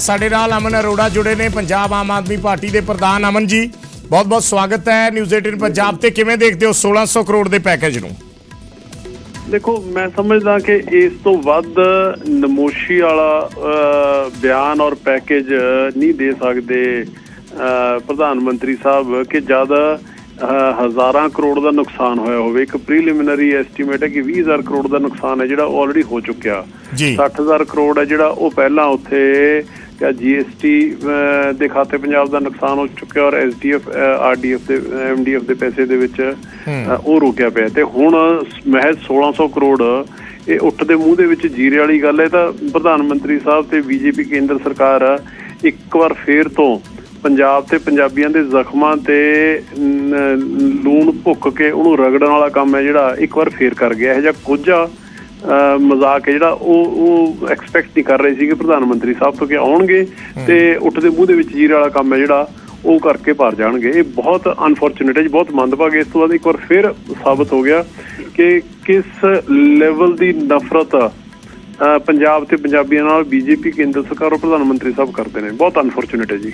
ਸਾਡੇ ਨਾਲ ਅਮਨ ਅਰੋੜਾ ਜੁੜੇ ਨੇ ਪੰਜਾਬ ਆਮ ਆਦਮੀ ਪਾਰਟੀ ਦੇ ਪ੍ਰਧਾਨ। ਅਮਨ ਜੀ ਬਹੁਤ ਬਹੁਤ ਸਵਾਗਤ ਹੈ ਨਿਊਜ਼ 18 ਪੰਜਾਬ ਤੇ। ਕਿਵੇਂ ਦੇਖਦੇ ਹੋ 1600 ਕਰੋੜ ਦੇ ਪੈਕੇਜ ਨੂੰ? ਦੇਖੋ ਮੈਂ ਸਮਝਦਾ ਕਿ ਇਸ ਤੋਂ ਵੱਧ ਨਮੋਸ਼ੀ ਵਾਲਾ ਬਿਆਨ ਔਰ ਪੈਕੇਜ ਨਹੀਂ ਦੇ ਸਕਦੇ ਪ੍ਰਧਾਨ ਮੰਤਰੀ ਸਾਹਿਬ ਕਿ ਜ਼ਿਆਦਾ ਹਜ਼ਾਰਾਂ ਕਰੋੜ ਦਾ ਨੁਕਸਾਨ ਹੋਇਆ ਹੋਵੇ ਇੱਕ ਪ੍ਰੀਲਿਮਿਨਰੀ ਐਸਟੀਮੇਟ ਹੈ ਕਿ 20000 ਕਰੋੜ ਦਾ ਨੁਕਸਾਨ ਹੈ ਜਿਹੜਾ ਆਲਰੇਡੀ ਹੋ ਚੁੱਕਿਆ। ਜੀ। 60000 ਕਰੋੜ ਹੈ ਜਿਹੜਾ ਉਹ ਪਹਿਲਾਂ ਉੱਥੇ ਜਾਂ ਜੀਐਸਟੀ ਦੇ ਖਾਤੇ ਪੰਜਾਬ ਦਾ ਨੁਕਸਾਨ ਹੋ ਚੁੱਕਿਆ ਔਰ ਐਸਡੀਐਫ ਆਰਡੀਐਫ ਦੇ ਐਮਡੀਐਫ ਦੇ ਪੈਸੇ ਦੇ ਵਿੱਚ ਉਹ ਰੁਕਿਆ ਪਿਆ ਤੇ ਹੁਣ ਮਹਿਜ਼ 1600 ਕਰੋੜ ਇਹ ਉੱਠ ਦੇ ਮੂੰਹ ਦੇ ਵਿੱਚ ਜੀਰੇ ਵਾਲੀ ਗੱਲ ਹੈ। ਤਾਂ ਪ੍ਰਧਾਨ ਮੰਤਰੀ ਸਾਹਿਬ ਤੇ ਬੀਜੇਪੀ ਕੇਂਦਰ ਸਰਕਾਰ ਇੱਕ ਵਾਰ ਫੇਰ ਤੋਂ ਪੰਜਾਬ ਤੇ ਪੰਜਾਬੀਆਂ ਦੇ ਜ਼ਖਮਾਂ ਤੇ ਲੂਣ ਭੁੱਕ ਕੇ ਉਹਨੂੰ ਰਗੜਨ ਵਾਲਾ ਕੰਮ ਹੈ ਜਿਹੜਾ ਇੱਕ ਵਾਰ ਫੇਰ ਕਰ ਗਿਆ। ਇਹ ਜਿਹਾ ਕੋਝਾ ਅਹ ਮਜ਼ਾਕ ਹੈ ਜਿਹੜਾ ਉਹ ਉਹ ਐਕਸਪੈਕਟ ਨਹੀਂ ਕਰ ਰਹੇ ਸੀਗੇ ਪ੍ਰਧਾਨ ਮੰਤਰੀ ਸਾਹਿਬ ਤੋਂ ਕਿ ਆਉਣਗੇ ਤੇ ਉੱਠਦੇ ਮੂੰਹ ਦੇ ਵਿੱਚ ਜੀਰੇ ਵਾਲਾ ਕੰਮ ਹੈ ਜਿਹੜਾ ਉਹ ਕਰਕੇ ਭਰ ਜਾਣਗੇ। ਇਹ ਬਹੁਤ ਅਨਫੋਰਚੂਨੇਟ ਹੈ ਜੀ ਬਹੁਤ ਮੰਦਭਾਗਾ ਇਸ ਤੋਂ ਬਾਅਦ ਇੱਕ ਵਾਰ ਫਿਰ ਸਾਬਤ ਹੋ ਗਿਆ ਕਿ ਕਿਸ ਲੈਵਲ ਦੀ ਨਫ਼ਰਤ ਪੰਜਾਬ ਤੇ ਪੰਜਾਬੀਆਂ ਨਾਲ ਬੀਜੇਪੀ ਕੇਂਦਰ ਸਰਕਾਰ ਔਰ ਪ੍ਰਧਾਨ ਮੰਤਰੀ ਸਾਹਿਬ ਕਰਦੇ ਨੇ। ਬਹੁਤ ਅਨਫੋਰਚੂਨੇਟ ਹੈ ਜੀ।